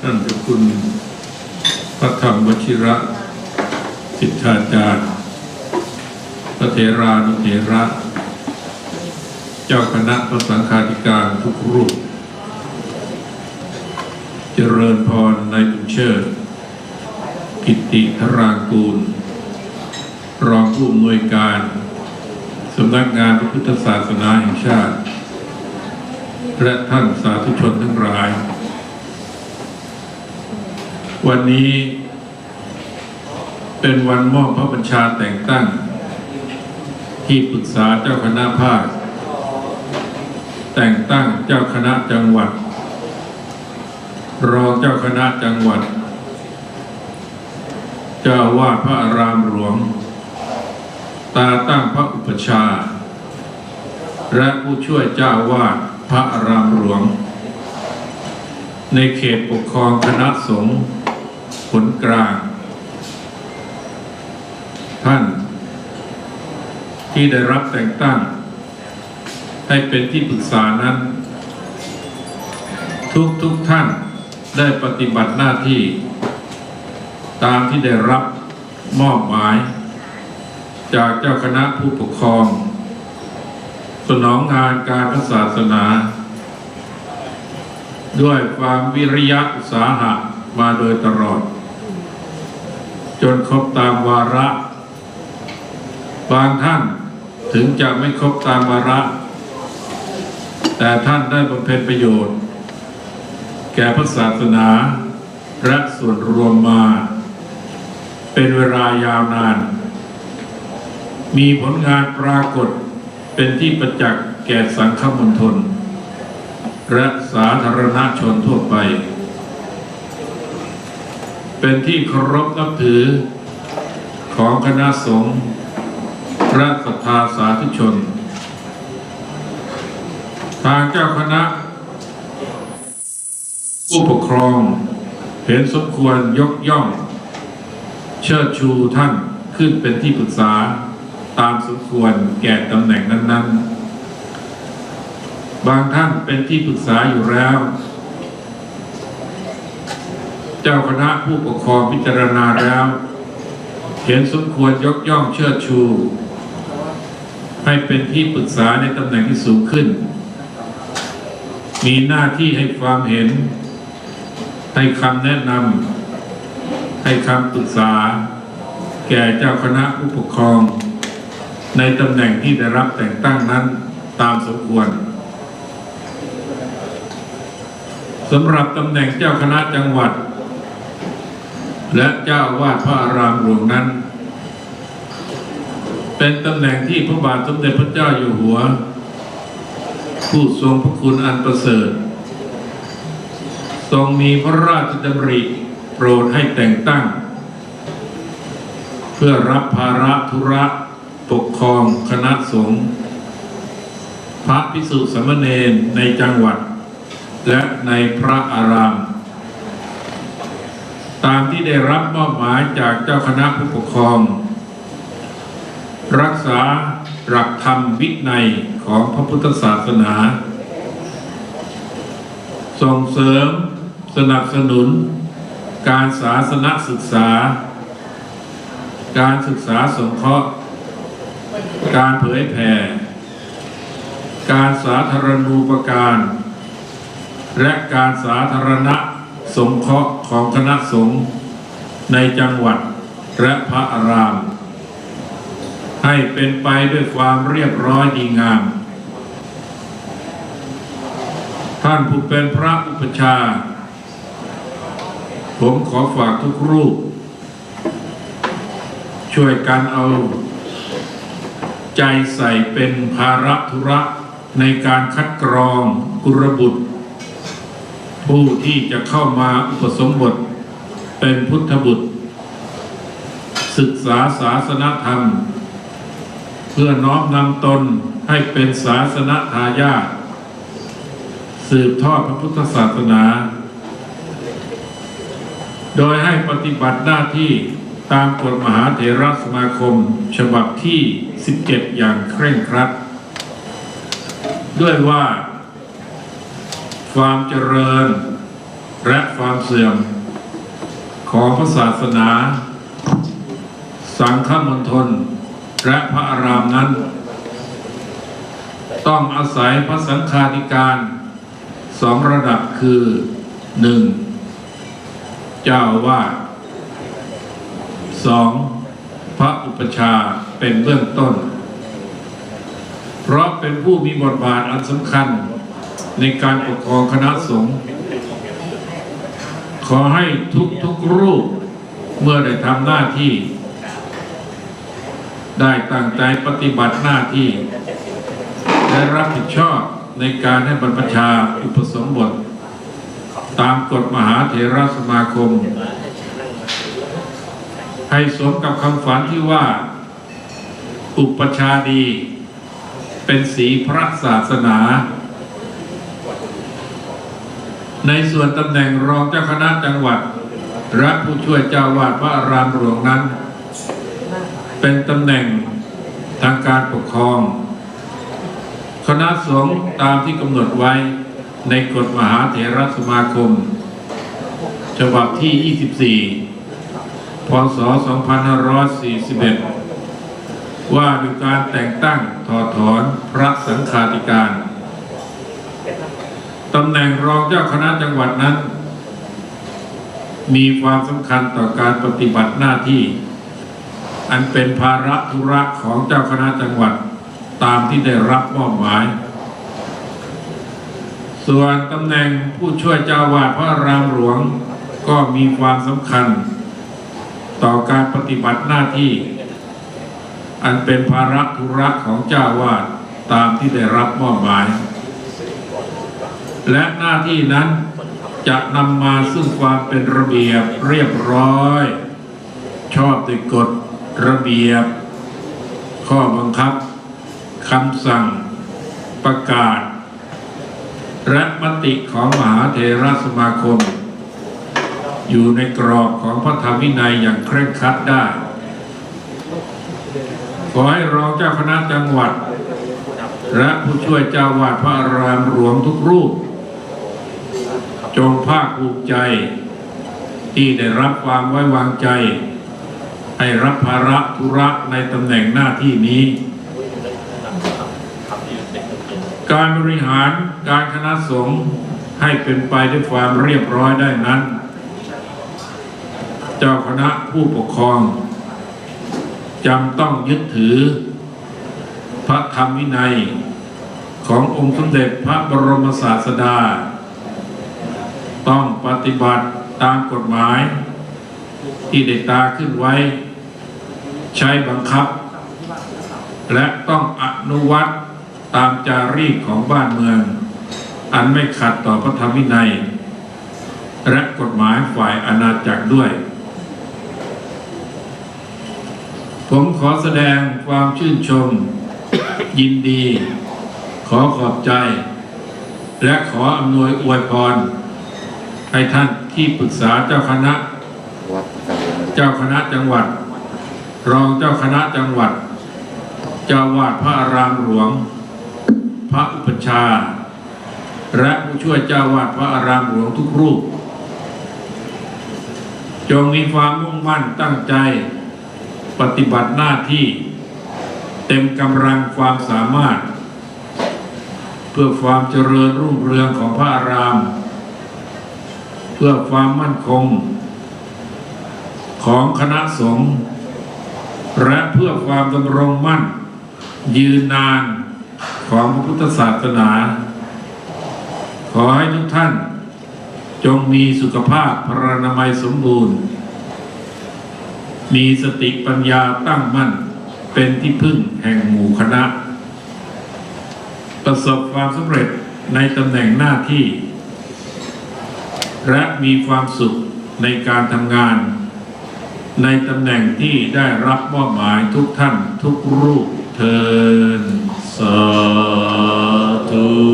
ท่านเจ้าคุณพระธรรมวชิระสิทธาจารย์พระเถรานุเถระ เจ้าคณะพระสังฆาธิการทุกรูป เจริญพรในบุญเชิดกิตติธรางกูล รองผู้อำนวยการสำนักงานพระพุทธศาสนาแห่งชาติ และท่านสาธุชนทั้งหลาย วันนี้เป็นวันมอบพระบัญชาแต่งตั้ง ที่ปรึกษาเจ้าคณะภาค แต่งตั้งเจ้าคณะจังหวัด รองเจ้าคณะจังหวัด เจ้าวาดพระอารามหลวง ตาตั้งพระอุปชา และผู้ช่วยเจ้าวาดพระอารามหลวง ในเขตปกครองคณะสงฆ์ ผลกลาง ท่าน ที่ได้รับแต่งตั้ง ให้เป็นที่ปรึกษานั้น ทุกทุกท่านได้ปฏิบัติหน้าที่ ตามที่ได้รับมอบหมาย จากเจ้าคณะผู้ปกครอง สนองงานการพระศาสนา ด้วยความวิริยะอุตสาหะ มาโดยตลอด จนครบตามวาระ บางท่านถึงจะไม่ครบตามวาระ แต่ท่านได้บำเพ็ญประโยชน์ แก่พระศาสนาและส่วนรวมมา เป็นเวลายาวนาน มีผลงานปรากฏเป็นที่ประจักษ์แก่สังฆมณฑลและสาธารณชนทั่วไป เป็นที่เคารพนับถือของคณะสงฆ์และศรัทธาสาธุชน ทางเจ้าคณะ ผู้ปกครองเห็นสมควรยกย่อง เชิดชูท่านขึ้นเป็นที่ปรึกษาตามสมควรแก่ตำแหน่งนั้น ๆ บางท่านเป็นที่ปรึกษาอยู่แล้ว เจ้าคณะผู้ปกครองพิจารณาแล้ว เห็นสมควรยกย่องเชิดชู ให้เป็นที่ปรึกษาในตำแหน่งที่สูงขึ้น มีหน้าที่ให้ความเห็น ให้คำแนะนำให้คำปรึกษา แก่เจ้าคณะผู้ปกครอง ในตำแหน่งที่ได้รับแต่งตั้งนั้นตามสมควรสำหรับตำแหน่งเจ้าคณะจังหวัด และเจ้าวาดพระอารามหลวงนั้น เป็นตำแหน่งที่พระบาทสมเด็จพระเจ้าอยู่หัว ผู้ทรงพระคุณอันประเสริฐ ทรงมีพระราชดำริโปรดให้แต่งตั้ง เพื่อรับภาระธุระปกครองคณะสงฆ์พระพิสุสมเณรในจังหวัด และในพระอาราม ตามที่ได้รับมอบหมายจากเจ้าคณะผู้ปกครอง รักษาหลักธรรมวินัยของพระพุทธศาสนา ส่งเสริมสนับสนุน การศาสนศึกษา การศึกษาสงเคราะห์ การเผยแผ่ การสาธารณูปการ และการสาธารณะ สงเคราะห์ของคณะสงฆ์ในจังหวัดและพระอาราม ให้เป็นไปด้วยความเรียบร้อยดีงาม ท่านผู้เป็นพระอุปชา ผมขอฝากทุกรูป ช่วยกันเอา ใจใส่เป็นภาระธุระในการคัดกรองกุรบุตร ผู้ที่จะเข้ามาอุปสมบทเป็นพุทธบุตร ศึกษาศาสนธรรม เพื่อน้อมนำตนให้เป็นศาสนทายาทสืบทอดพระพุทธศาสนา โดยให้ปฏิบัติหน้าที่ตามกฎมหาเถรสมาคม ฉบับที่ 17 อย่างเคร่งครัด ด้วยว่า ความเจริญและความเสื่อมของพระศาสนา สังฆมณฑลและพระอารามนั้น ต้องอาศัยพระสังฆาธิการสองระดับคือหนึ่งเจ้าวาดสองพระอุปชาเป็นเบื้องต้น เพราะเป็นผู้มีบทบาทอันสำคัญ ในการปกครองคณะสงฆ์ขอให้ทุกทุกรูป เมื่อได้ทำหน้าที่ ได้ตั้งใจปฏิบัติหน้าที่ และรับผิดชอบในการให้บรรพชาอุปสมบท ตามกฎมหาเถรสมาคม ให้สมกับคำฝันที่ว่า อุปชาดี เป็นสีพระศาสนา ในส่วนตำแหน่งรองเจ้าคณะจังหวัดและผู้ช่วยเจ้าวาดพระอารามหลวงนั้น เป็นตำแหน่งทางการปกครอง คณะสงฆ์ตามที่กำหนดไว้ในกฎมหาเถรสมาคม ฉบับที่ 24 พศ 2541 ว่าด้วยการแต่งตั้งถอดถอนพระสังฆาธิการ ตำแหน่งรองเจ้าคณะจังหวัดนั้น มีความสำคัญต่อการปฏิบัติหน้าที่ อันเป็นภาระธุระของเจ้าคณะจังหวัดตามที่ได้รับมอบหมาย ส่วนตำแหน่งผู้ช่วยเจ้าวาดพระรามหลวงก็มีความสำคัญ ต่อการปฏิบัติหน้าที่ อันเป็นภาระธุระของเจ้าวาดตามที่ได้รับมอบหมาย และหน้าที่นั้นจะนำมาซึ่งความเป็นระเบียบเรียบร้อย ชอบด้วยกฎระเบียบ ข้อบังคับคำสั่งประกาศ และมติของมหาเถรสมาคม อยู่ในกรอบของพระธรรมวินัยอย่างเคร่งครัดได้ ขอให้รองเจ้าคณะจังหวัด และผู้ช่วยเจ้าวาดพระอารามหลวงทุกรูป จงภาคภูมิใจ ที่ได้รับความไว้วางใจ ให้รับภาระธุระในตำแหน่งหน้าที่นี้ การบริหารการคณะสงฆ์ให้เป็นไปด้วยความเรียบร้อยได้นั้น เจ้าคณะผู้ปกครองจำต้องยึดถือ พระธรรมวินัย ขององค์สมเด็จพระบรมศาสดา ปฏิบัติตามกฎหมาย ที่ได้ตาขึ้นไว้ ใช้บังคับ และต้องอนุวัตตามจารีตของบ้านเมือง อันไม่ขัดต่อพระธรรมวินัย และกฎหมายฝ่ายอาณาจักรด้วย ผมขอแสดงความชื่นชม ยินดี ขอขอบใจ และขออำนวยอวยพร ให้ท่านที่ปรึกษาเจ้าคณะวัดกันเลยเจ้าคณะจังหวัด รองเจ้าคณะจังหวัด เจ้าวาดพระอารามหลวง พระอุปชฌาย์และผู้ช่วยเจ้าวาดพระอารามหลวงทุกรูป จงมีความมุ่งมั่นตั้งใจ ปฏิบัติหน้าที่ เต็มกำลังความสามารถ เพื่อความเจริญรุ่งเรืองของพระอารามเพื่อความมั่นคง ของคณะสงฆ์และเพื่อความดำรงมั่น ยืนนานของพระพุทธศาสนา ขอให้ทุกท่าน จงมีสุขภาพพรรณนามัยสมบูรณ์ มีสติปัญญาตั้งมั่นเป็นที่พึ่งแห่งหมู่คณะ ประสบความสำเร็จในตำแหน่งหน้าที่ และมีความสุขในการทำงาน ในตำแหน่งที่ได้รับมอบหมายทุกท่านทุกรูปเทินสาธุ